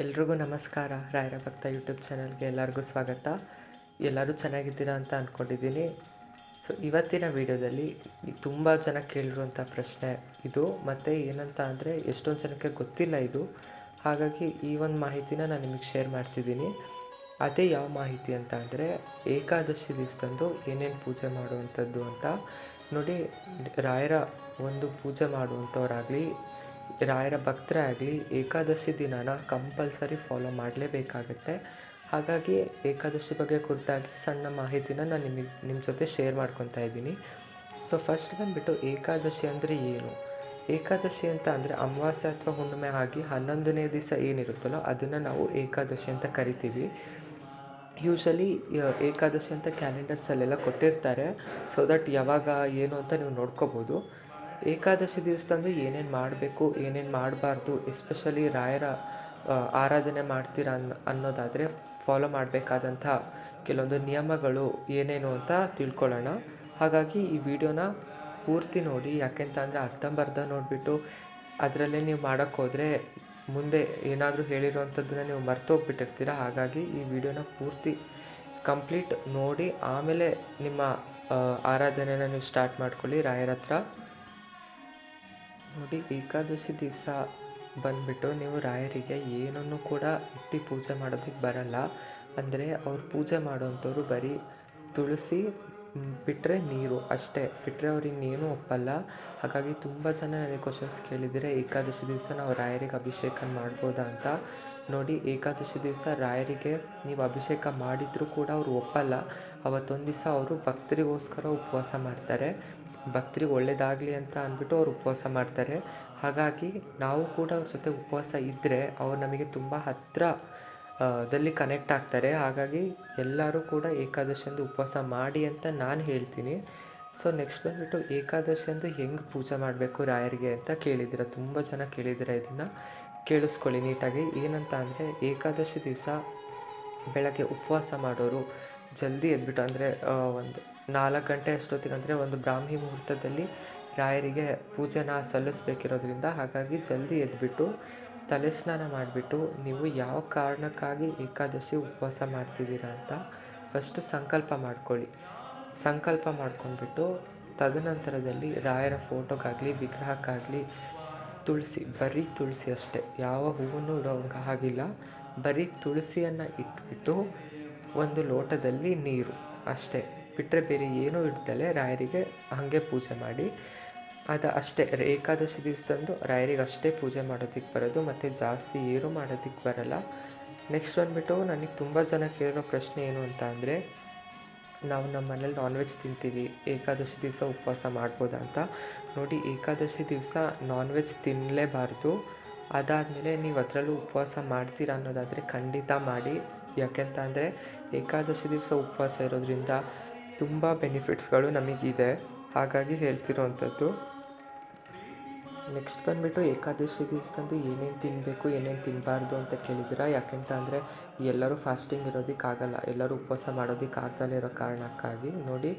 ಎಲ್ರಿಗೂ ನಮಸ್ಕಾರ. ರಾಯರ ಭಕ್ತ ಯೂಟ್ಯೂಬ್ ಚಾನಲ್ಗೆ ಎಲ್ಲರಿಗೂ ಸ್ವಾಗತ. ಎಲ್ಲರೂ ಚೆನ್ನಾಗಿದ್ದೀರಾ ಅಂತ ಅಂದ್ಕೊಂಡಿದ್ದೀನಿ ಸೊ ಇವತ್ತಿನ ವಿಡಿಯೋದಲ್ಲಿ ತುಂಬ ಜನ ಕೇಳಿರುವಂಥ ಪ್ರಶ್ನೆ ಇದು. ಮತ್ತು ಏನಂತ ಅಂದರೆ ಎಷ್ಟೊಂದು ಜನಕ್ಕೆ ಗೊತ್ತಿಲ್ಲ ಇದು. ಹಾಗಾಗಿ ಈ ಒಂದು ಮಾಹಿತಿನ ನಾನು ನಿಮಗೆ ಶೇರ್ ಮಾಡ್ತಿದ್ದೀನಿ. ಅದೇ ಯಾವ ಮಾಹಿತಿ ಅಂತ ಅಂದರೆ ಏಕಾದಶಿ ದಿವಸದಂದು ಏನೇನು ಪೂಜೆ ಮಾಡುವಂಥದ್ದು ಅಂತ. ನೋಡಿ, ರಾಯರ ಒಂದು ಪೂಜೆ ಮಾಡುವಂಥವ್ರಾಗಲಿ ರಾಯರ ಭಕ್ತರೇ ಆಗಲಿ ಏಕಾದಶಿ ದಿನನ ಕಂಪಲ್ಸರಿ ಫಾಲೋ ಮಾಡಲೇಬೇಕಾಗತ್ತೆ. ಹಾಗಾಗಿ ಏಕಾದಶಿ ಬಗ್ಗೆ ಕುರಿತಾಗಿ ಸಣ್ಣ ಮಾಹಿತಿನ ನಾನು ನಿಮಗೆ ನಿಮ್ಮ ಜೊತೆ ಶೇರ್ ಮಾಡ್ಕೊತಾ ಇದ್ದೀನಿ. ಸೊ ಫಸ್ಟ್ ಬಂದುಬಿಟ್ಟು ಏಕಾದಶಿ ಅಂದರೆ ಏನು? ಏಕಾದಶಿ ಅಂತ ಅಂದರೆ ಅಮಾವಾಸ್ಯೆ ಅಥವಾ ಹುಣ್ಣಿಮೆ ಆಗಿ ಹನ್ನೊಂದನೇ ದಿವಸ ಏನಿರುತ್ತಲ್ಲೋ ಅದನ್ನು ನಾವು ಏಕಾದಶಿ ಅಂತ ಕರಿತೀವಿ. ಯೂಶಲಿ ಏಕಾದಶಿ ಅಂತ ಕ್ಯಾಲೆಂಡರ್ಸಲ್ಲೆಲ್ಲ ಕೊಟ್ಟಿರ್ತಾರೆ. ಸೊ ದಟ್ ಯಾವಾಗ, ಏನು ಅಂತ ನೀವು ನೋಡ್ಕೋಬೋದು. ಏಕಾದಶಿ ದಿವಸದಂದು ಏನೇನು ಮಾಡಬೇಕು, ಏನೇನು ಮಾಡಬಾರ್ದು ಎಸ್ಪೆಷಲಿ ರಾಯರ ಆರಾಧನೆ ಮಾಡ್ತೀರ ಅನ್ ಅನ್ನೋದಾದರೆ ಫಾಲೋ ಮಾಡಬೇಕಾದಂಥ ಕೆಲವೊಂದು ನಿಯಮಗಳು ಏನೇನು ಅಂತ ತಿಳ್ಕೊಳ್ಳೋಣ. ಹಾಗಾಗಿ ಈ ವಿಡಿಯೋನ ಪೂರ್ತಿ ನೋಡಿ, ಯಾಕೆಂತ ಅಂದರೆ ಅರ್ಧಂಬರ್ಧ ನೋಡಿಬಿಟ್ಟು ಅದರಲ್ಲೇ ನೀವು ಮಾಡೋಕ್ಕೋದ್ರೆ ಮುಂದೆ ಏನಾದರೂ ಹೇಳಿರುವಂಥದ್ದನ್ನ ನೀವು ಮರ್ತೋಗ್ಬಿಟ್ಟಿರ್ತೀರ. ಹಾಗಾಗಿ ಈ ವಿಡಿಯೋನ ಪೂರ್ತಿ ಕಂಪ್ಲೀಟ್ ನೋಡಿ, ಆಮೇಲೆ ನಿಮ್ಮ ಆರಾಧನೆನ ನೀವು ಸ್ಟಾರ್ಟ್ ಮಾಡ್ಕೊಳ್ಳಿ ರಾಯರ ಹತ್ರ ನೋಡಿ, ಏಕಾದಶಿ ದಿವಸ ಬಂದುಬಿಟ್ಟು ನೀವು ರಾಯರಿಗೆ ಏನನ್ನು ಕೂಡ ಇಟ್ಟು ಪೂಜೆ ಮಾಡೋದಕ್ಕೆ ಬರಲ್ಲ. ಅಂದರೆ ಅವ್ರು ಪೂಜೆ ಮಾಡೋವಂಥವ್ರು ಬರೀ ತುಳಸಿ ಬಿಟ್ಟರೆ ನೀರು ಅಷ್ಟೇ. ಬಿಟ್ಟರೆ ಅವ್ರು ಇನ್ನೇನು ಒಪ್ಪಲ್ಲ. ಹಾಗಾಗಿ ತುಂಬ ಜನ ನನಗೆ ಕ್ವಶನ್ಸ್ ಕೇಳಿದರೆ, ಏಕಾದಶಿ ದಿವಸ ನಾವು ರಾಯರಿಗೆ ಅಭಿಷೇಕ ಮಾಡ್ಬೋದಾ ಅಂತ ನೋಡಿ, ಏಕಾದಶಿ ದಿವಸ ರಾಯರಿಗೆ ನೀವು ಅಭಿಷೇಕ ಮಾಡಿದರೂ ಕೂಡ ಅವರು ಒಪ್ಪಲ್ಲ. ಅವತ್ತೊಂದು ದಿವಸ ಅವರು ಭಕ್ತರಿಗೋಸ್ಕರ ಉಪವಾಸ ಮಾಡ್ತಾರೆ. ಭಕ್ತರಿಗೆ ಒಳ್ಳೆಯದಾಗಲಿ ಅಂತ ಅಂದ್ಬಿಟ್ಟು ಅವರು ಉಪವಾಸ ಮಾಡ್ತಾರೆ. ಹಾಗಾಗಿ ನಾವು ಕೂಡ ಅವ್ರ ಜೊತೆ ಉಪವಾಸ ಇದ್ದರೆ ಅವ್ರು ನಮಗೆ ತುಂಬ ಹತ್ತಿರ ದಲ್ಲಿ ಕನೆಕ್ಟ್ ಆಗ್ತಾರೆ. ಹಾಗಾಗಿ ಎಲ್ಲರೂ ಕೂಡ ಏಕಾದಶಿ ಅಂದು ಉಪವಾಸ ಮಾಡಿ ಅಂತ ನಾನು ಹೇಳ್ತೀನಿ. ಸೊ ನೆಕ್ಸ್ಟ್ ಬಂದುಬಿಟ್ಟು ಏಕಾದಶಿ ಅಂದು ಹೆಂಗೆ ಪೂಜೆ ಮಾಡಬೇಕು ರಾಯರಿಗೆ ಅಂತ ಕೇಳಿದ್ದೀರ? ತುಂಬ ಜನ ಕೇಳಿದ್ದೀರ ಇದನ್ನು. ಕೇಳಿಸ್ಕೊಳ್ಳಿ ನೀಟಾಗಿ. ಏನಂತ ಅಂದರೆ ಏಕಾದಶಿ ದಿವಸ ಬೆಳಗ್ಗೆ ಉಪವಾಸ ಮಾಡೋರು ಜಲ್ದಿ ಎದ್ಬಿಟ್ಟು ಅಂದರೆ ಒಂದು ನಾಲ್ಕು ಗಂಟೆ ಅಷ್ಟೊತ್ತಿಗೆ ಅಂದರೆ ಒಂದು ಬ್ರಾಹ್ಮಿ ಮುಹೂರ್ತದಲ್ಲಿ ರಾಯರಿಗೆ ಪೂಜೆನ ಸಲ್ಲಿಸ್ಬೇಕಿರೋದ್ರಿಂದ ಹಾಗಾಗಿ ಜಲ್ದಿ ಎದ್ಬಿಟ್ಟು ತಲೆ ಸ್ನಾನ ಮಾಡಿಬಿಟ್ಟು ನೀವು ಯಾವ ಕಾರಣಕ್ಕಾಗಿ ಏಕಾದಶಿ ಉಪವಾಸ ಮಾಡ್ತಿದ್ದೀರಾ ಅಂತ ಫಸ್ಟು ಸಂಕಲ್ಪ ಮಾಡ್ಕೊಳ್ಳಿ. ಸಂಕಲ್ಪ ಮಾಡ್ಕೊಂಡ್ಬಿಟ್ಟು ತದನಂತರದಲ್ಲಿ ರಾಯರ ಫೋಟೋಗಾಗಲಿ ವಿಗ್ರಹಕ್ಕಾಗಲಿ ತುಳಸಿ, ಬರೀ ತುಳಸಿ ಅಷ್ಟೇ. ಯಾವ ಹೂವನ್ನು ಇಡೋಂಗೆ ಆಗಿಲ್ಲ ಬರೀ ತುಳಸಿಯನ್ನು ಇಟ್ಬಿಟ್ಟು ಒಂದು ಲೋಟದಲ್ಲಿ ನೀರು ಅಷ್ಟೇ. ಬಿಟ್ಟರೆ ಬೇರೆ ಏನೂ ಇಡ್ದಲೆ ರಾಯರಿಗೆ ಹಾಗೆ ಪೂಜೆ ಮಾಡಿ. ಅದು ಅಷ್ಟೇ. ಏಕಾದಶಿ ದಿವಸದಂದು ರಾಯರಿಗೆ ಅಷ್ಟೇ ಪೂಜೆ ಮಾಡೋದಕ್ಕೆ ಬರೋದು, ಮತ್ತು ಜಾಸ್ತಿ ಏನು ಮಾಡೋದಕ್ಕೆ ಬರಲ್ಲ. ನೆಕ್ಸ್ಟ್ ಬಂದುಬಿಟ್ಟು ನನಗೆ ತುಂಬ ಜನ ಕೇಳೋ ಪ್ರಶ್ನೆ ಏನು ಅಂತ ಅಂದರೆ ನಾವು ನಮ್ಮ ಮನೇಲಿ ನಾನ್ ವೆಜ್ ತಿಂತೀವಿ, ಏಕಾದಶಿ ದಿವಸ ಉಪವಾಸ ಮಾಡ್ಬೋದಾ ಅಂತ. ನೋಡಿ, ಏಕಾದಶಿ ದಿವಸ ನಾನ್ ವೆಜ್ ತಿನ್ನಲೇಬಾರ್ದು ಅದಾದಮೇಲೆ ನೀವು ಅದರಲ್ಲೂ ಉಪವಾಸ ಮಾಡ್ತೀರಾ ಅನ್ನೋದಾದರೆ ಖಂಡಿತ ಮಾಡಿ. ಯಾಕೆಂತ ಅಂದರೆ, ಏಕಾದಶಿ ದಿವಸ ಉಪವಾಸ ಇರೋದ್ರಿಂದ ತುಂಬ ಬೆನಿಫಿಟ್ಸ್ಗಳು ನಮಗಿದೆ. ಹಾಗಾಗಿ ಹೇಳ್ತಿರೋವಂಥದ್ದು. ನೆಕ್ಸ್ಟ್ ಬಂದುಬಿಟ್ಟು ಏಕಾದಶಿ ದಿವಸದಂದು ಏನೇನು ತಿನ್ನಬೇಕು ಏನೇನು ತಿನ್ನಬಾರ್ದು ಅಂತ ಕೇಳಿದ್ರೆ ಯಾಕೆಂತ ಅಂದರೆ ಎಲ್ಲರೂ ಫಾಸ್ಟಿಂಗ್ ಇರೋದಕ್ಕಾಗಲ್ಲ. ಎಲ್ಲರೂ ಉಪವಾಸ ಮಾಡೋದಕ್ಕೆ ಆಗ್ದಲೇ ಇರೋ ಕಾರಣಕ್ಕಾಗಿ. ನೋಡಿ,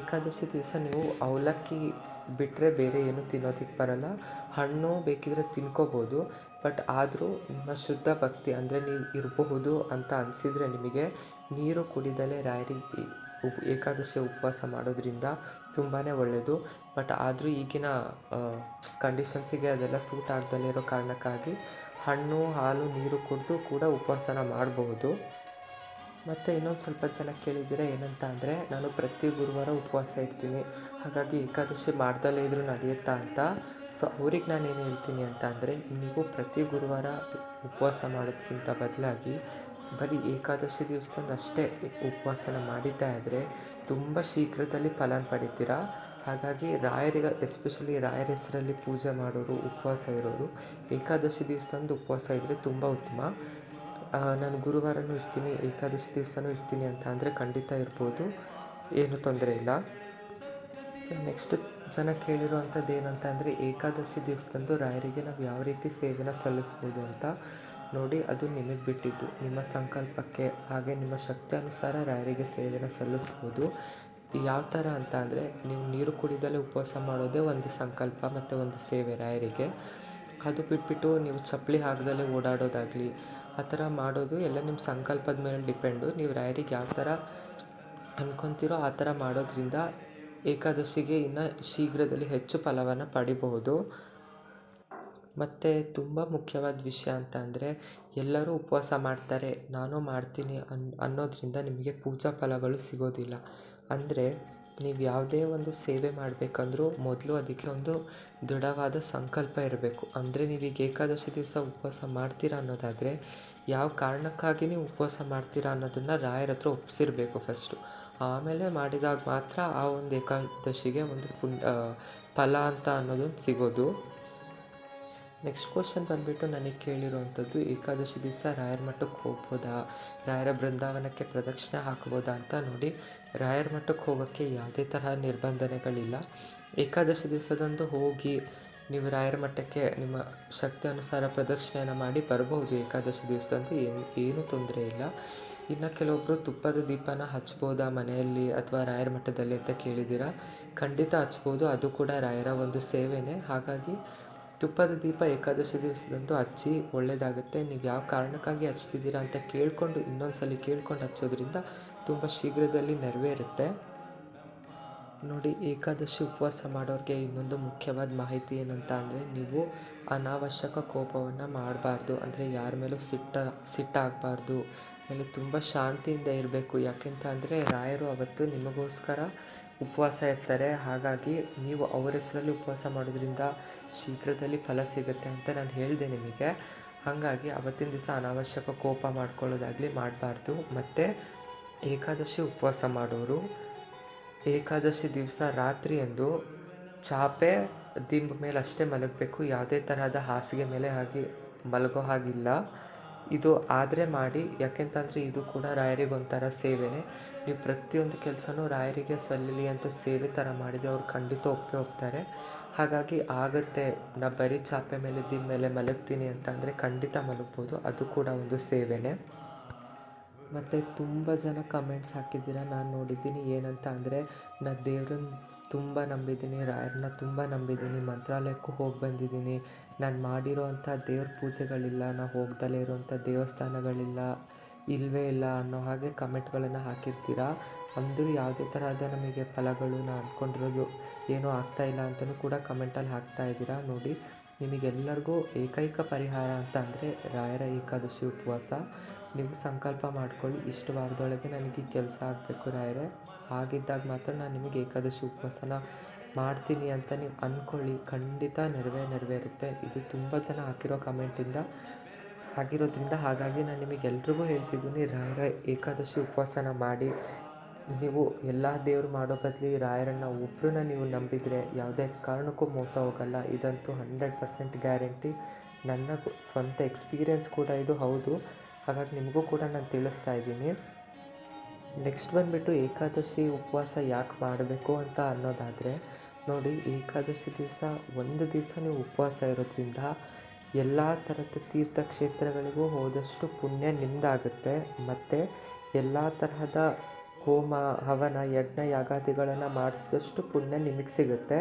ಏಕಾದಶಿ ದಿವಸ ನೀವು ಅವಲಕ್ಕಿ ಬಿಟ್ಟರೆ ಬೇರೆ ಏನು ತಿನ್ನೋದಕ್ಕೆ ಬರಲ್ಲ. ಹಣ್ಣು ಬೇಕಿದ್ರೆ ತಿನ್ಕೋಬೋದು. ಬಟ್ ಆದರೂ ನಿಮ್ಮ ಶುದ್ಧ ಭಕ್ತಿ ಅಂದರೆ ನೀವು ಇರಬಹುದು ಅಂತ ಅನಿಸಿದರೆ ನಿಮಗೆ ನೀರು ಕುಡಿದಲೇ ರಾಯರಿಗೆ ಉಪ್, ಏಕಾದಶಿ ಉಪವಾಸ ಮಾಡೋದ್ರಿಂದ ತುಂಬಾ ಒಳ್ಳೆಯದು ಬಟ್ ಆದರೂ ಈಗಿನ ಕಂಡೀಷನ್ಸಿಗೆ ಅದೆಲ್ಲ ಸೂಟ್ ಆಗ್ದಲೇ ಇರೋ ಕಾರಣಕ್ಕಾಗಿ ಹಣ್ಣು, ಹಾಲು, ನೀರು ಕುಡಿದು ಕೂಡ ಉಪವಾಸನ ಮಾಡಬಹುದು ಮತ್ತು ಇನ್ನೊಂದು ಸ್ವಲ್ಪ ಜನ ಕೇಳಿದ್ದೀರ ಏನಂತ ಅಂದರೆ, ನಾನು ಪ್ರತಿ ಗುರುವಾರ ಉಪವಾಸ ಇರ್ತೀನಿ. ಹಾಗಾಗಿ ಏಕಾದಶಿ ಮಾಡ್ದಲೇ ಇದ್ರೂ ನಡೆಯುತ್ತಾ ಅಂತ. ಸೊ ಅವ್ರಿಗೆ ನಾನು ಏನು ಹೇಳ್ತೀನಿ ಅಂತ ಅಂದರೆ, ನೀವು ಪ್ರತಿ ಗುರುವಾರ ಉಪವಾಸ ಮಾಡೋದಕ್ಕಿಂತ ಬದಲಾಗಿ ಬರೀ ಏಕಾದಶಿ ದಿವಸದಂದು ಅಷ್ಟೇ ಉಪವಾಸನ ಮಾಡಿದ್ದೇ ಆದರೆ ತುಂಬ ಶೀಘ್ರದಲ್ಲಿ ಫಲನ ಪಡಿತೀರಾ? ಹಾಗಾಗಿ ರಾಯರಿಗೆ, ಎಸ್ಪೆಷಲಿ ರಾಯರ ಹೆಸರಲ್ಲಿ ಪೂಜೆ ಮಾಡೋರು, ಉಪವಾಸ ಇರೋರು, ಏಕಾದಶಿ ದಿವಸದಂದು ಉಪವಾಸ ಇದ್ದರೆ ತುಂಬ ಉತ್ತಮ. ನಾನು ಗುರುವಾರನೂ ಇರ್ತೀನಿ, ಏಕಾದಶಿ ದಿವಸನೂ ಇರ್ತೀನಿ ಅಂತ ಅಂದರೆ ಖಂಡಿತ ಇರ್ಬೋದು. ಏನು ತೊಂದರೆ ಇಲ್ಲ. ಸೊ ನೆಕ್ಸ್ಟ್ ಜನ ಕೇಳಿರುವಂಥದ್ದು ಏನಂತ ಅಂದರೆ ಏಕಾದಶಿ ದಿವಸದಂದು ರಾಯರಿಗೆ ನಾವು ಯಾವ ರೀತಿ ಸೇವೆನ ಸಲ್ಲಿಸ್ಬೋದು ಅಂತ. ನೋಡಿ, ಅದು ನಿಮಗೆ ಬಿಟ್ಟಿದ್ದು. ನಿಮ್ಮ ಸಂಕಲ್ಪಕ್ಕೆ ಹಾಗೆ ನಿಮ್ಮ ಶಕ್ತಿ ಅನುಸಾರ ರಾಯರಿಗೆ ಸೇವೆನ ಸಲ್ಲಿಸ್ಬೋದು. ಯಾವ ಥರ ಅಂತ ಅಂದರೆ, ನೀವು ನೀರು ಕುಡಿದಲೇ ಉಪವಾಸ ಮಾಡೋದೇ ಒಂದು ಸಂಕಲ್ಪ ಮತ್ತು ಒಂದು ಸೇವೆ ರಾಯರಿಗೆ. ಅದು ಬಿಟ್ಬಿಟ್ಟು ನೀವು ಚಪ್ಪಲಿ ಹಾಕದಲ್ಲೇ ಓಡಾಡೋದಾಗಲಿ, ಆ ಥರ ಮಾಡೋದು ಎಲ್ಲ ನಿಮ್ಮ ಸಂಕಲ್ಪದ ಮೇಲೆ ಡಿಪೆಂಡು. ನೀವು ರಾಯರಿಗೆ ಯಾವ ಥರ ಅನ್ಕೊತೀರೋ ಆ ಥರ ಮಾಡೋದ್ರಿಂದ ಏಕಾದಶಿಗೆ ಇನ್ನು ಶೀಘ್ರದಲ್ಲಿ ಹೆಚ್ಚು ಫಲವನ್ನು ಪಡಿಬಹುದು. ಮತ್ತು ತುಂಬ ಮುಖ್ಯವಾದ ವಿಷಯ ಅಂತ ಅಂದರೆ ಎಲ್ಲರೂ ಉಪವಾಸ ಮಾಡ್ತಾರೆ, ನಾನು ಮಾಡ್ತೀನಿ ಅನ್, ಅನ್ನೋದರಿಂದ ನಿಮಗೆ ಪೂಜಾ ಫಲಗಳು ಸಿಗೋದಿಲ್ಲ. ಅಂದರೆ ನೀವು ಯಾವುದೇ ಒಂದು ಸೇವೆ ಮಾಡಬೇಕಂದ್ರೂ ಮೊದಲು ಅದಕ್ಕೆ ಒಂದು ದೃಢವಾದ ಸಂಕಲ್ಪ ಇರಬೇಕು. ಅಂದರೆ ನೀವೀಗ ಏಕಾದಶಿ ದಿವಸ ಉಪವಾಸ ಮಾಡ್ತೀರಾ ಅನ್ನೋದಾದರೆ ಯಾವ ಕಾರಣಕ್ಕಾಗಿ ನೀವು ಉಪವಾಸ ಮಾಡ್ತೀರಾ ಅನ್ನೋದನ್ನು ರಾಯರ ಹತ್ರ ಒಪ್ಪಿಸಿರ್ಬೇಕು ಫಸ್ಟು ಆಮೇಲೆ ಮಾಡಿದಾಗ ಮಾತ್ರ ಆ ಒಂದು ಏಕಾದಶಿಗೆ ಒಂದು ಪುಣ್ಯ ಫಲ ಅಂತ ಅನ್ನೋದೊಂದು ಸಿಗೋದು. ನೆಕ್ಸ್ಟ್ ಕ್ವಶನ್ ಬಂದುಬಿಟ್ಟು ನನಗೆ ಕೇಳಿರುವಂಥದ್ದು, ಏಕಾದಶಿ ದಿವಸ ರಾಯರ ಮಠಕ್ಕೆ ಹೋಗ್ಬೋದಾ? ರಾಯರ ಬೃಂದಾವನಕ್ಕೆ ಪ್ರದಕ್ಷಿಣೆ ಹಾಕ್ಬೋದಾ ಅಂತ ನೋಡಿ, ರಾಯರ ಮಠಕ್ಕೆ ಹೋಗೋಕ್ಕೆ ಯಾವುದೇ ತರಹ ನಿರ್ಬಂಧನೆಗಳಿಲ್ಲ. ಏಕಾದಶಿ ದಿವಸದಂದು ಹೋಗಿ ನೀವು ರಾಯರ ಮಠಕ್ಕೆ ನಿಮ್ಮ ಶಕ್ತಿ ಅನುಸಾರ ಪ್ರದಕ್ಷಿಣೆಯನ್ನು ಮಾಡಿ ಬರಬಹುದು ಏಕಾದಶಿ ದಿವಸದಂದು ಏನು, ಏನೂ ತೊಂದರೆ ಇಲ್ಲ. ಇನ್ನು ಕೆಲವೊಬ್ಬರು ತುಪ್ಪದ ದೀಪನ ಹಚ್ಬೋದಾ ಮನೆಯಲ್ಲಿ ಅಥವಾ ರಾಯರ ಮಠದಲ್ಲಿ ಅಂತ ಕೇಳಿದ್ದೀರಾ? ಖಂಡಿತ ಹಚ್ಬೋದು. ಅದು ಕೂಡ ರಾಯರ ಒಂದು ಸೇವೆನೇ. ಹಾಗಾಗಿ ತುಪ್ಪದ ದೀಪ ಏಕಾದಶಿ ದಿವಸದಂದು ಹಚ್ಚಿ ಒಳ್ಳೆಯದಾಗುತ್ತೆ ನೀವು ಯಾವ ಕಾರಣಕ್ಕಾಗಿ ಹಚ್ತಿದ್ದೀರಾ ಅಂತ ಕೇಳಿಕೊಂಡು ಇನ್ನೊಂದು ಸಲ ಕೇಳ್ಕೊಂಡು ಹಚ್ಚೋದ್ರಿಂದ ತುಂಬ ಶೀಘ್ರದಲ್ಲಿ ನೆರವೇರುತ್ತೆ. ನೋಡಿ, ಏಕಾದಶಿ ಉಪವಾಸ ಮಾಡೋರಿಗೆ ಇನ್ನೊಂದು ಮುಖ್ಯವಾದ ಮಾಹಿತಿ ಏನಂತ ಅಂದರೆ, ನೀವು ಅನಾವಶ್ಯಕ ಕೋಪವನ್ನು ಮಾಡಬಾರ್ದು. ಅಂದರೆ ಯಾರ ಮೇಲೂ ಸಿಟ್ಟ, ಸಿಟ್ಟಾಗಬಾರ್ದು. ಆಮೇಲೆ ತುಂಬ ಶಾಂತಿಯಿಂದ ಇರಬೇಕು. ಯಾಕೆಂತ ಅಂದರೆ, ರಾಯರು ಅವತ್ತು ನಿಮಗೋಸ್ಕರ ಉಪವಾಸ ಇರ್ತಾರೆ. ಹಾಗಾಗಿ ನೀವು ಅವ್ರ ಹೆಸರಲ್ಲಿ ಉಪವಾಸ ಮಾಡೋದ್ರಿಂದ ಶೀಘ್ರದಲ್ಲಿ ಫಲ ಸಿಗುತ್ತೆ ಅಂತ ನಾನು ಹೇಳಿದೆ ನಿಮಗೆ. ಹಾಗಾಗಿ ಅವತ್ತಿನ ದಿವಸ ಅನಾವಶ್ಯಕ ಕೋಪ ಮಾಡ್ಕೊಳ್ಳೋದಾಗಲಿ ಮಾಡಬಾರ್ದು. ಮತ್ತು ಏಕಾದಶಿ ಉಪವಾಸ ಮಾಡೋರು, ಏಕಾದಶಿ ದಿವಸ ರಾತ್ರಿಯಂದು ಚಾಪೆ ದಿಂಬ ಮೇಲೆ ಅಷ್ಟೇ ಮಲಗಬೇಕು. ಯಾವುದೇ ತರಹದ ಹಾಸಿಗೆ ಮೇಲೆ ಆಗಿ ಮಲಗೋ ಹಾಗಿಲ್ಲ. ಇದು ಆದರೆ ಮಾಡಿ, ಯಾಕೆಂತಂದರೆ ಇದು ಕೂಡ ರಾಯರಿಗೆ ಒಂಥರ ಸೇವೆನೇ. ನೀವು ಪ್ರತಿಯೊಂದು ಕೆಲಸನೂ ರಾಯರಿಗೆ ಸಲ್ಲಲಿ ಅಂತ ಸೇವೆ ಥರ ಮಾಡಿದರೆ ಅವ್ರು ಖಂಡಿತ ಒಪ್ಪೇ ಹೋಗ್ತಾರೆ. ಹಾಗಾಗಿ ಆಗುತ್ತೆ, ನಾ ಬರೀ ಚಾಪೆ ಮೇಲೆ, ದಿನ ಮೇಲೆ ಮಲಗ್ತೀನಿ ಅಂತ ಅಂದರೆ ಖಂಡಿತ ಮಲಗ್ಬೋದು. ಅದು ಕೂಡ ಒಂದು ಸೇವೆನೇ. ಮತ್ತು ತುಂಬ ಜನ ಕಮೆಂಟ್ಸ್ ಹಾಕಿದ್ದೀರ? ನಾನು ನೋಡಿದ್ದೀನಿ ಏನಂತ ಅಂದರೆ ನಾ ದೇವ್ರನ್ನ ತುಂಬ ನಂಬಿದ್ದೀನಿ, ರಾಯರನ್ನ ತುಂಬ ನಂಬಿದ್ದೀನಿ, ಮಂತ್ರಾಲಯಕ್ಕೂ ಹೋಗಿ ಬಂದಿದ್ದೀನಿ. ನಾನು ಮಾಡಿರೋವಂಥ ದೇವ್ರ ಪೂಜೆಗಳಿಲ್ಲ, ನಾ ಹೋಗ್ದಲೇ ಇರೋವಂಥ ದೇವಸ್ಥಾನಗಳಿಲ್ಲ ಇಲ್ಲವೇ ಇಲ್ಲ ಅನ್ನೋ ಹಾಗೆ ಕಮೆಂಟ್ಗಳನ್ನು ಹಾಕಿರ್ತೀರ? ಅಂದರೂ ಯಾವುದೇ ತರಹದ ನಮಗೆ ಫಲಗಳು ನಾ ಅಂದ್ಕೊಂಡಿರೋದು ಏನೂ ಆಗ್ತಾಯಿಲ್ಲ ಅಂತಲೂ ಕೂಡ ಕಮೆಂಟಲ್ಲಿ ಹಾಕ್ತಾ ಇದ್ದೀರಾ? ನೋಡಿ ನಿಮಗೆಲ್ಲರಿಗೂ ಏಕೈಕ ಪರಿಹಾರ ಅಂತ ಅಂದರೆ ರಾಯರ ಏಕಾದಶಿ ಉಪವಾಸ. ನೀವು ಸಂಕಲ್ಪ ಮಾಡ್ಕೊಳ್ಳಿ. ಇಷ್ಟು ವಾರದೊಳಗೆ ನನಗೆ ಕೆಲಸ ಆಗಬೇಕು ರಾಯರೇ. ಹಾಗಿದ್ದಾಗ ಮಾತ್ರ ನಾನು ನಿಮಗೆ ಏಕಾದಶಿ ಉಪವಾಸನ ಮಾಡ್ತೀನಿ ಅಂತ ನೀವು ಅಂದ್ಕೊಳ್ಳಿ ಖಂಡಿತ ನೆರವೇ ನೆರವೇರುತ್ತೆ. ಇದು ತುಂಬ ಜನ ಹಾಕಿರೋ ಕಮೆಂಟಿಂದ ಆಗಿರೋದ್ರಿಂದ ಹಾಗಾಗಿ ನಾನು ನಿಮಗೆ ಎಲ್ರಿಗೂ ಹೇಳ್ತಿದ್ದೀನಿ, ರಾಯರ ಏಕಾದಶಿ ಉಪವಾಸನ ಮಾಡಿ. ನೀವು ಎಲ್ಲ ದೇವರು ಮಾಡೋ ಬದಲು ರಾಯರನ್ನ ಒಬ್ಬರನ್ನ ನೀವು ನಂಬಿದರೆ ಯಾವುದೇ ಕಾರಣಕ್ಕೂ ಮೋಸ ಹೋಗಲ್ಲ. ಇದಂತೂ ಹಂಡ್ರೆಡ್ ಪರ್ಸೆಂಟ್ ಗ್ಯಾರಂಟಿ ನನ್ನ ಸ್ವಂತ ಎಕ್ಸ್ಪೀರಿಯೆನ್ಸ್ ಕೂಡ ಇದು, ಹೌದು. ಹಾಗಾಗಿ ನಿಮಗೂ ಕೂಡ ನಾನು ತಿಳಿಸ್ತಾ ಇದ್ದೀನಿ. ನೆಕ್ಸ್ಟ್ ಬಂದುಬಿಟ್ಟು ಏಕಾದಶಿ ಉಪವಾಸ ಯಾಕೆ ಮಾಡಬೇಕು ಅಂತ ಅನ್ನೋದಾದರೆ, ನೋಡಿ ಏಕಾದಶಿ ದಿವಸ ಒಂದು ದಿವಸ ನೀವು ಉಪವಾಸ ಇರೋದ್ರಿಂದ ಎಲ್ಲ ಥರದ ತೀರ್ಥಕ್ಷೇತ್ರಗಳಿಗೂ ಹೋದಷ್ಟು ಪುಣ್ಯ ನಿಮ್ಮದಾಗುತ್ತೆ ಮತ್ತು ಎಲ್ಲ ತರಹದ ಹೋಮ ಹವನ, ಯಜ್ಞ, ಯಾಗಾದಿಗಳನ್ನು ಮಾಡಿಸಿದಷ್ಟು ಪುಣ್ಯ ನಿಮಗೆ ಸಿಗುತ್ತೆ.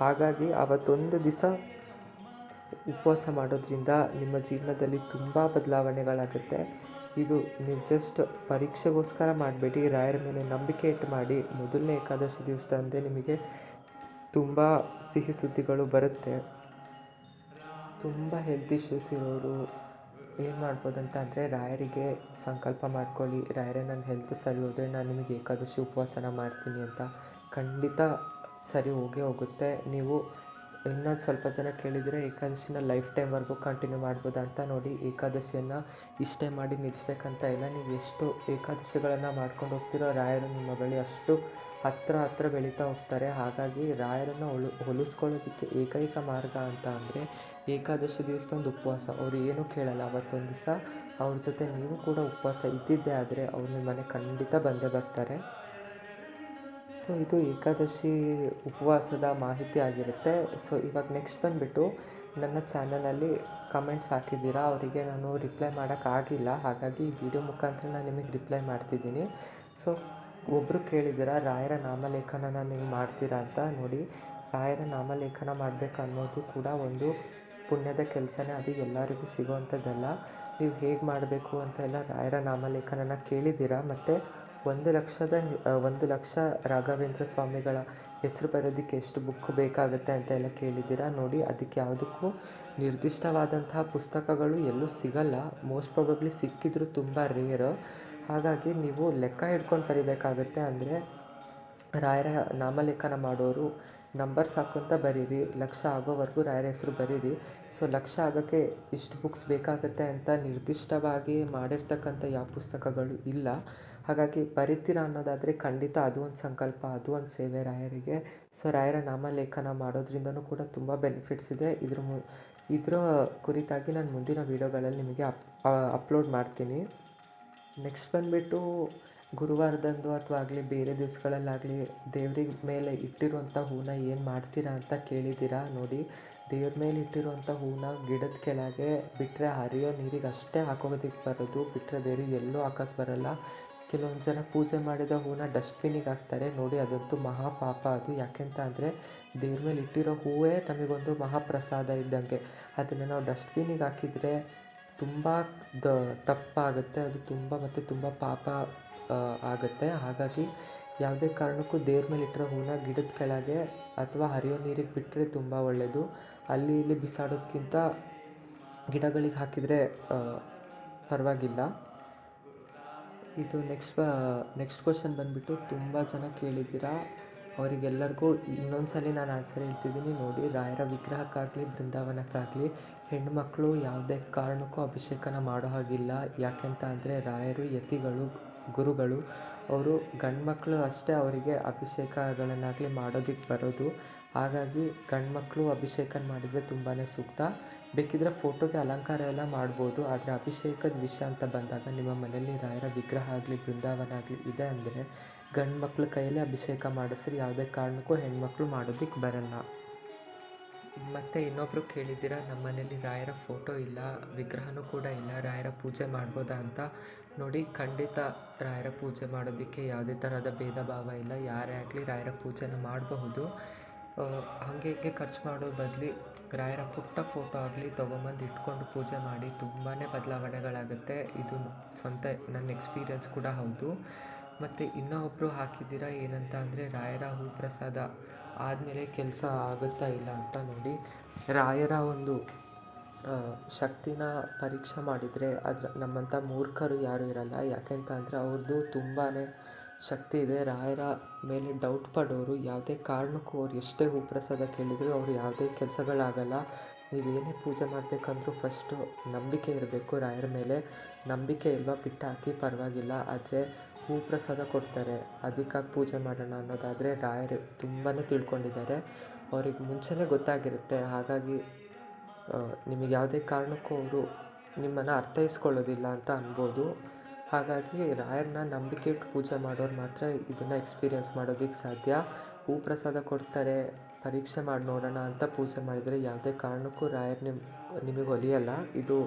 ಹಾಗಾಗಿ ಆವತ್ತೊಂದು ದಿವಸ ಉಪವಾಸ ಮಾಡೋದ್ರಿಂದ ನಿಮ್ಮ ಜೀವನದಲ್ಲಿ ತುಂಬ ಬದಲಾವಣೆಗಳಾಗುತ್ತೆ. ಇದು ನೀವು ಜಸ್ಟ್ ಪರೀಕ್ಷೆಗೋಸ್ಕರ ಮಾಡಬೇಡಿ, ರಾಯರ ಮೇಲೆ ನಂಬಿಕೆ ಇಟ್ಟು ಮಾಡಿ. ಮೊದಲನೇ ಏಕಾದಶಿ ದಿವಸದಂದೇ ನಿಮಗೆ ತುಂಬ ಸಿಹಿ ಸುದ್ದಿಗಳು ಬರುತ್ತೆ. ತುಂಬ ಹೆಲ್ತ್ ಇಶ್ಯೂಸ್ ಇರೋರು ಏನು ಮಾಡ್ಬೋದಂತ ಅಂದರೆ ರಾಯರಿಗೆ ಸಂಕಲ್ಪ ಮಾಡ್ಕೊಳ್ಳಿ. ರಾಯರೇ ನನ್ನ ಹೆಲ್ತ್ ಸರಿ ಹೋದರೆ ನಾನು ನಿಮಗೆ ಏಕಾದಶಿ ಉಪವಾಸನ ಮಾಡ್ತೀನಿ ಅಂತ. ಖಂಡಿತ ಸರಿ ಹೋಗೇ ಹೋಗುತ್ತೆ. ನೀವು ಇನ್ನೊಂದು ಸ್ವಲ್ಪ ಜನ ಕೇಳಿದರೆ ಏಕಾದಶಿನ ಲೈಫ್ ಟೈಮ್ವರೆಗೂ ಕಂಟಿನ್ಯೂ ಮಾಡ್ಬೋದಾ ಅಂತ ನೋಡಿ. ಏಕಾದಶಿಯನ್ನು ಇಷ್ಟೇ ಮಾಡಿ ನಿಲ್ಲಿಸ್ಬೇಕಂತ ಇಲ್ಲ. ನೀವು ಎಷ್ಟು ಏಕಾದಶಿಗಳನ್ನು ಮಾಡ್ಕೊಂಡು ಹೋಗ್ತಿರೋ ರಾಯರು ನಿಮ್ಮ ಬಳಿ ಅಷ್ಟು ಹತ್ತಿರ ಹತ್ತಿರ ಬೆಳೀತಾ ಹೋಗ್ತಾರೆ. ಹಾಗಾಗಿ ರಾಯರನ್ನು ಹೊಲು ಹೊಲಿಸ್ಕೊಳ್ಳೋದಕ್ಕೆ ಏಕೈಕ ಮಾರ್ಗ ಅಂತ ಅಂದರೆ ಏಕಾದಶಿ ದಿವಸದೊಂದು ಉಪವಾಸ. ಅವರು ಏನೂ ಕೇಳಲ್ಲ. ಅವತ್ತೊಂದು ದಿವಸ ಅವ್ರ ಜೊತೆ ನೀವು ಕೂಡ ಉಪವಾಸ ಇದ್ದಿದ್ದೇ ಆದರೆ ಅವ್ರ ನಿಮ್ಮ ಖಂಡಿತ ಬಂದೇ ಬರ್ತಾರೆ. ಸೊ, ಇದು ಏಕಾದಶಿ ಉಪವಾಸದ ಮಾಹಿತಿ ಆಗಿರುತ್ತೆ. ಸೊ, ಇವಾಗ ನೆಕ್ಸ್ಟ್ ಬಂದುಬಿಟ್ಟು ನನ್ನ ಚಾನಲಲ್ಲಿ ಕಮೆಂಟ್ಸ್ ಹಾಕಿದ್ದೀರಾ? ಅವರಿಗೆ ನಾನು ರಿಪ್ಲೈ ಮಾಡೋಕ್ಕಾಗಿಲ್ಲ ಹಾಗಾಗಿ ವಿಡಿಯೋ ಮುಖಾಂತರ ನಾನು ನಿಮಗೆ ರಿಪ್ಲೈ ಮಾಡ್ತಿದ್ದೀನಿ. ಸೊ ಒಬ್ಬರು ಕೇಳಿದ್ದೀರ ರಾಯರ ನಾಮಲೇಖನನ ನೀವು ಮಾಡ್ತೀರಾ ಅಂತ ನೋಡಿ, ರಾಯರ ನಾಮಲೇಖನ ಮಾಡಬೇಕು ಅನ್ನೋದು ಕೂಡ ಒಂದು ಪುಣ್ಯದ ಕೆಲಸನೇ, ಅದು ಎಲ್ಲರಿಗೂ ಸಿಗೋವಂಥದ್ದಲ್ಲ. ನೀವು ಹೇಗೆ ಮಾಡಬೇಕು ಅಂತ ಎಲ್ಲ ರಾಯರ ನಾಮಲೇಖನನ ಕೇಳಿದ್ದೀರಾ ಮತ್ತು ಒಂದು ಲಕ್ಷದ ಒಂದು ಲಕ್ಷ ರಾಘವೇಂದ್ರ ಸ್ವಾಮಿಗಳ ಹೆಸರು ಬರೋದಕ್ಕೆ ಎಷ್ಟು ಬುಕ್ ಬೇಕಾಗುತ್ತೆ ಅಂತ ಎಲ್ಲ ಕೇಳಿದ್ದೀರಾ ನೋಡಿ, ಅದಕ್ಕೆ ಯಾವುದಕ್ಕೂ ನಿರ್ದಿಷ್ಟವಾದಂತಹ ಪುಸ್ತಕಗಳು ಎಲ್ಲೂ ಸಿಗಲ್ಲ. ಮೋಸ್ಟ್ ಪ್ರಾಬಬ್ಲಿ ಸಿಕ್ಕಿದ್ರು ತುಂಬ ರೇರ್. ಹಾಗಾಗಿ ನೀವು ಲೆಕ್ಕ ಹಿಡ್ಕೊಂಡು ಬರಿಬೇಕಾಗತ್ತೆ ಅಂದರೆ ರಾಯರ ನಾಮಲೇಖನ ಮಾಡೋರು ನಂಬರ್ಸ್ ಹಾಕ್ಕೊಂತ ಬರೀರಿ, ಲಕ್ಷ ಆಗೋವರೆಗೂ ರಾಯರ ಹೆಸರು ಬರೀರಿ. ಸೊ, ಲಕ್ಷ ಆಗೋಕ್ಕೆ ಇಷ್ಟು ಬುಕ್ಸ್ ಬೇಕಾಗುತ್ತೆ ಅಂತ ನಿರ್ದಿಷ್ಟವಾಗಿ ಮಾಡಿರ್ತಕ್ಕಂಥ ಯಾವ ಪುಸ್ತಕಗಳು ಇಲ್ಲ. ಹಾಗಾಗಿ ಬರಿತೀರ ಅನ್ನೋದಾದರೆ ಖಂಡಿತ ಅದು ಒಂದು ಸಂಕಲ್ಪ, ಅದು ಒಂದು ಸೇವೆ ರಾಯರಿಗೆ. ಸೊ, ರಾಯರ ನಾಮಲೇಖನ ಮಾಡೋದ್ರಿಂದನೂ ಕೂಡ ತುಂಬ ಬೆನಿಫಿಟ್ಸ್ ಇದೆ. ಇದ್ರ ಮು, ಇದರ ಕುರಿತಾಗಿ ನಾನು ಮುಂದಿನ ವೀಡಿಯೋಗಳಲ್ಲಿ ನಿಮಗೆ ಅಪ್ ಅಪ್ಲೋಡ್ ಮಾಡ್ತೀನಿ. ನೆಕ್ಸ್ಟ್ ಬಂದುಬಿಟ್ಟು ಗುರುವಾರದಂದು ಅಥವಾ ಆಗಲಿ ಬೇರೆ ದಿವಸಗಳಲ್ಲಾಗಲಿ ದೇವ್ರಿಗೆ ಮೇಲೆ ಇಟ್ಟಿರುವಂಥ ಹೂವನ್ನ ಏನು ಮಾಡ್ತೀರಾ ಅಂತ ಕೇಳಿದ್ದೀರಾ ನೋಡಿ. ದೇವ್ರ ಮೇಲೆ ಇಟ್ಟಿರುವಂಥ ಹೂನ ಗಿಡದ ಕೆಳಗೆ ಬಿಟ್ಟರೆ ಹರಿಯೋ ನೀರಿಗೆ ಅಷ್ಟೇ ಹಾಕೋದಕ್ಕೆ ಬರೋದು ಬಿಟ್ಟರೆ ಬೇರೆ ಎಲ್ಲೂ ಹಾಕೋಕ್ಕೆ ಬರಲ್ಲ. ಕೆಲವೊಂದು ಜನ ಪೂಜೆ ಮಾಡಿದ ಹೂವನ್ನ ಡಸ್ಟ್ಬಿನ್ನಿಗೆ ಹಾಕ್ತಾರೆ. ನೋಡಿ, ಅದಂತೂ ಮಹಾಪಾಪ ಅದು. ಯಾಕೆಂತ ಅಂದರೆ ದೇವ್ರ ಮೇಲೆ ಇಟ್ಟಿರೋ ಹೂವೇ ನಮಗೊಂದು ಮಹಾಪ್ರಸಾದ ಇದ್ದಂಗೆ. ಅದನ್ನು ನಾವು ಡಸ್ಟ್ಬಿನ್ನಿಗೆ ಹಾಕಿದರೆ ತುಂಬ ದ ತಪ್ಪಾಗುತ್ತೆ, ಅದು ತುಂಬ ಮತ್ತು ತುಂಬ ಪಾಪ ಆಗುತ್ತೆ. ಹಾಗಾಗಿ ಯಾವುದೇ ಕಾರಣಕ್ಕೂ ದೇವ್ರ ಮೇಲೆ ಇಟ್ಟಿರೋ ಹೂವನ್ನ ಗಿಡದ ಕೆಳಗೆ ಅಥವಾ ಹರಿಯೋ ನೀರಿಗೆ ಬಿಟ್ಟರೆ ತುಂಬ ಒಳ್ಳೆಯದು ಅಲ್ಲಿ ಇಲ್ಲಿ ಬಿಸಾಡೋದಕ್ಕಿಂತ ಗಿಡಗಳಿಗೆ ಹಾಕಿದರೆ ಪರವಾಗಿಲ್ಲ. ಇದು ನೆಕ್ಸ್ಟ್ ನೆಕ್ಸ್ಟ್ ಕ್ವಶನ್ ಬಂದುಬಿಟ್ಟು ತುಂಬ ಜನ ಕೇಳಿದ್ದೀರಾ? ಅವರಿಗೆಲ್ಲರಿಗೂ ಇನ್ನೊಂದು ಸಲ ನಾನು ಆನ್ಸರ್ ಹೇಳ್ತಿದ್ದೀನಿ. ನೋಡಿ, ರಾಯರ ವಿಗ್ರಹಕ್ಕಾಗಲಿ, ಬೃಂದಾವನಕ್ಕಾಗಲಿ ಹೆಣ್ಣುಮಕ್ಳು ಯಾವುದೇ ಕಾರಣಕ್ಕೂ ಅಭಿಷೇಕನ ಮಾಡೋ ಹಾಗಿಲ್ಲ. ಯಾಕೆಂತ ಅಂದರೆ ರಾಯರು, ಯತಿಗಳು, ಗುರುಗಳು, ಅವರು ಗಂಡು ಮಕ್ಕಳು ಅಷ್ಟೇ ಅವರಿಗೆ ಅಭಿಷೇಕಗಳನ್ನಾಗಲಿ ಮಾಡೋದಕ್ಕೆ ಬರೋದು. ಹಾಗಾಗಿ ಗಂಡು ಮಕ್ಕಳು ಅಭಿಷೇಕನ ಮಾಡಿದರೆ ತುಂಬಾ ಸೂಕ್ತ. ಬೇಕಿದ್ದರೆ ಫೋಟೋಗೆ ಅಲಂಕಾರ ಎಲ್ಲ ಮಾಡ್ಬೋದು, ಆದರೆ ಅಭಿಷೇಕದ ವಿಷಯ ಅಂತ ಬಂದಾಗ ನಿಮ್ಮ ಮನೆಯಲ್ಲಿ ರಾಯರ ವಿಗ್ರಹ ಆಗಲಿ, ಬೃಂದಾವನ ಆಗಲಿ ಇದೆ ಅಂದರೆ ಗಂಡು ಮಕ್ಳ ಕೈಯಲ್ಲಿ ಅಭಿಷೇಕ ಮಾಡಿಸ್ರಿ. ಯಾವುದೇ ಕಾರಣಕ್ಕೂ ಹೆಣ್ಮಕ್ಳು ಮಾಡೋದಕ್ಕೆ ಬರಲ್ಲ. ಮತ್ತು ಇನ್ನೊಬ್ಬರು ಕೇಳಿದ್ದೀರಾ, ನಮ್ಮ ಮನೇಲಿ ರಾಯರ ಫೋಟೋ ಇಲ್ಲ, ವಿಗ್ರಹನೂ ಕೂಡ ಇಲ್ಲ, ರಾಯರ ಪೂಜೆ ಮಾಡ್ಬೋದಾ ಅಂತ ನೋಡಿ. ಖಂಡಿತ ರಾಯರ ಪೂಜೆ ಮಾಡೋದಕ್ಕೆ ಯಾವುದೇ ಥರದ ಭೇದ ಭಾವ ಇಲ್ಲ. ಯಾರೇ ಆಗಲಿ ರಾಯರ ಪೂಜೆನ ಮಾಡಬಹುದು. ಹಾಗೆ ಹೀಗೆ ಖರ್ಚು ಮಾಡೋ ಬದಲಿ ರಾಯರ ಪುಟ್ಟ ಫೋಟೋ ಆಗಲಿ ತೊಗೊಂಬಂದು ಇಟ್ಕೊಂಡು ಪೂಜೆ ಮಾಡಿ ತುಂಬಾ ಬದಲಾವಣೆಗಳಾಗುತ್ತೆ. ಇದು ಸ್ವಂತ, ನನ್ನ ಎಕ್ಸ್ಪೀರಿಯನ್ಸ್ ಕೂಡ ಹೌದು. ಮತ್ತು ಇನ್ನೂ ಒಬ್ಬರು ಹಾಕಿದ್ದೀರಾ ಏನಂತ ಅಂದರೆ ರಾಯರ ಹೂ ಪ್ರಸಾದ ಆದಮೇಲೆ ಕೆಲಸ ಆಗುತ್ತಾ ಇಲ್ಲ ಅಂತ ನೋಡಿ. ರಾಯರ ಒಂದು ಶಕ್ತಿನ ಪರೀಕ್ಷೆ ಮಾಡಿದರೆ ಅದ್ರ ನಮ್ಮಂಥ ಮೂರ್ಖರು ಯಾರೂ ಇರಲ್ಲ. ಯಾಕೆಂತ ಅಂದರೆ ಅವ್ರದ್ದು ತುಂಬಾ ಶಕ್ತಿ ಇದೆ. ರಾಯರ ಮೇಲೆ ಡೌಟ್ ಪಡೋರು ಯಾವುದೇ ಕಾರಣಕ್ಕೂ ಅವ್ರು ಎಷ್ಟೇ ಹೂ ಪ್ರಸಾದ ಕೇಳಿದರೂ ಅವ್ರು ಯಾವುದೇ ಕೆಲಸಗಳಾಗಲ್ಲ. ನೀವೇನೇ ಪೂಜೆ ಮಾಡಬೇಕಂದ್ರೂ ಫಸ್ಟು ನಂಬಿಕೆ ಇರಬೇಕು ರಾಯರ ಮೇಲೆ. ನಂಬಿಕೆ ಇಲ್ವಾ? ಬಿಟ್ಟು ಹಾಕಿ ಪರವಾಗಿಲ್ಲ. ಆದರೆ ಹೂ ಪ್ರಸಾದ ಕೊಡ್ತಾರೆ. ಅದಕ್ಕಾಗಿ ಪೂಜೆ ಮಾಡೋಣ ಅನ್ನೋದಾದರೆ ರಾಯರು ತುಂಬಾ ತಿಳ್ಕೊಂಡಿದ್ದಾರೆ. ಅವ್ರಿಗೆ ಮುಂಚೆನೇ ಗೊತ್ತಾಗಿರುತ್ತೆ. ಹಾಗಾಗಿ ನಿಮಗೆ ಯಾವುದೇ ಕಾರಣಕ್ಕೂ ಅವರು ನಿಮ್ಮನ್ನು ಅರ್ಥೈಸ್ಕೊಳ್ಳೋದಿಲ್ಲ ಅಂತ ಅನ್ಬೋದು. ಹಾಗಾಗಿ ರಾಯರನ್ನ ನಂಬಿಕೆ ಇಟ್ಟು ಪೂಜೆ ಮಾಡೋರು ಮಾತ್ರ ಇದನ್ನು ಎಕ್ಸ್ಪೀರಿಯೆನ್ಸ್ ಮಾಡೋದಕ್ಕೆ ಸಾಧ್ಯ. ಹೂ ಪ್ರಸಾದ ಕೊಡ್ತಾರೆ, ಪರೀಕ್ಷೆ ಮಾಡಿ ನೋಡೋಣ ಅಂತ ಪೂಜೆ ಮಾಡಿದರೆ ಯಾವುದೇ ಕಾರಣಕ್ಕೂ ರಾಯರು ನಿಮ್ಮ ನಿಮಗೆ ಒಲಿಯಲ್ಲ. ಇದು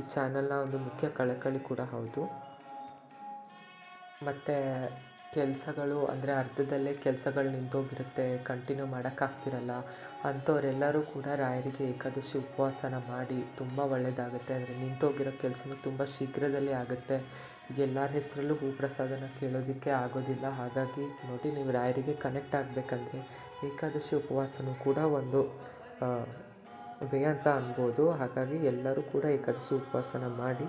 ಈ ಚಾನಲ್ನ ಒಂದು ಮುಖ್ಯ ಕಳಕಳಿ ಕೂಡ ಹೌದು. ಮತ್ತು ಕೆಲಸಗಳು ಅಂದರೆ ಅರ್ಧದಲ್ಲೇ ಕೆಲಸಗಳು ನಿಂತೋಗಿರುತ್ತೆ ಕಂಟಿನ್ಯೂ ಮಾಡೋಕ್ಕಾಗ್ತಿರಲ್ಲ. ಅಂಥವರೆಲ್ಲರೂ ಕೂಡ ರಾಯರಿಗೆ ಏಕಾದಶಿ ಉಪವಾಸನ ಮಾಡಿ ತುಂಬ ಒಳ್ಳೆಯದಾಗುತ್ತೆ ಅಂದರೆ ನಿಂತೋಗಿರೋ ಕೆಲಸನೂ ತುಂಬ ಶೀಘ್ರದಲ್ಲೇ ಆಗುತ್ತೆ. ಎಲ್ಲರ ಹೆಸರಲ್ಲೂ ಹೂ ಪ್ರಸಾದನ ಕೇಳೋದಕ್ಕೆ ಆಗೋದಿಲ್ಲ. ಹಾಗಾಗಿ ನೋಡಿ ನೀವು ರಾಯರಿಗೆ ಕನೆಕ್ಟ್ ಆಗಬೇಕಂದ್ರೆ ಏಕಾದಶಿ ಉಪವಾಸನೂ ಕೂಡ ಒಂದು ವೇ ಅಂತ ಅನ್ಬೋದು. ಹಾಗಾಗಿ ಎಲ್ಲರೂ ಕೂಡ ಏಕಾದಶಿ ಉಪವಾಸನ ಮಾಡಿ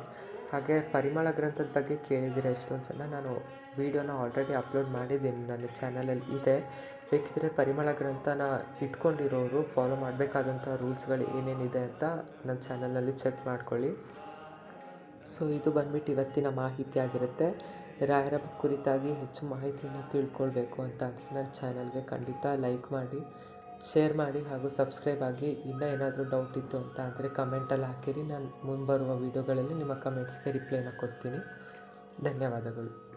ಹಾಗೆ ಪರಿಮಳ ಗ್ರಂಥದ ಬಗ್ಗೆ ಕೇಳಿದ್ದೀರ ಎಷ್ಟೊಂದು ಸಲ ನಾನು ವೀಡಿಯೋನ ಆಲ್ರೆಡಿ ಅಪ್ಲೋಡ್ ಮಾಡಿದ್ದೀನಿ. ನನ್ನ ಚಾನಲಲ್ಲಿ ಇದೆ. ಬೇಕಿದ್ದರೆ ಪರಿಮಳ ಗ್ರಂಥನ ಇಟ್ಕೊಂಡಿರೋರು ಫಾಲೋ ಮಾಡಬೇಕಾದಂಥ ರೂಲ್ಸ್ಗಳು ಏನೇನಿದೆ ಅಂತ ನನ್ನ ಚಾನಲಲ್ಲಿ ಚೆಕ್ ಮಾಡ್ಕೊಳ್ಳಿ. ಸೊ ಇದು ಬಂದ್ಬಿಟ್ಟು ಇವತ್ತಿನ ಮಾಹಿತಿ ಆಗಿರುತ್ತೆ. ರಾಯರ ಕುರಿತಾಗಿ ಹೆಚ್ಚು ಮಾಹಿತಿಯನ್ನು ತಿಳ್ಕೊಳ್ಬೇಕು ಅಂತ. ಅಂದರೆ ನನ್ನ ಚಾನಲ್ಗೆ ಖಂಡಿತ ಲೈಕ್ ಮಾಡಿ. ಶೇರ್ ಮಾಡಿ ಹಾಗೂ ಸಬ್ಸ್ಕ್ರೈಬ್ ಆಗಿ ಇನ್ನೂ ಏನಾದರೂ ಡೌಟ್ ಇತ್ತು ಅಂತ ಅಂದರೆ ಕಮೆಂಟಲ್ಲಿ ಹಾಕಿರಿ. ನಾನು ಮುಂಬರುವ ವೀಡಿಯೋಗಳಲ್ಲಿ ನಿಮ್ಮ ಕಮೆಂಟ್ಸ್ಗೆ ರಿಪ್ಲೈನ ಕೊಡ್ತೀನಿ. ಧನ್ಯವಾದಗಳು.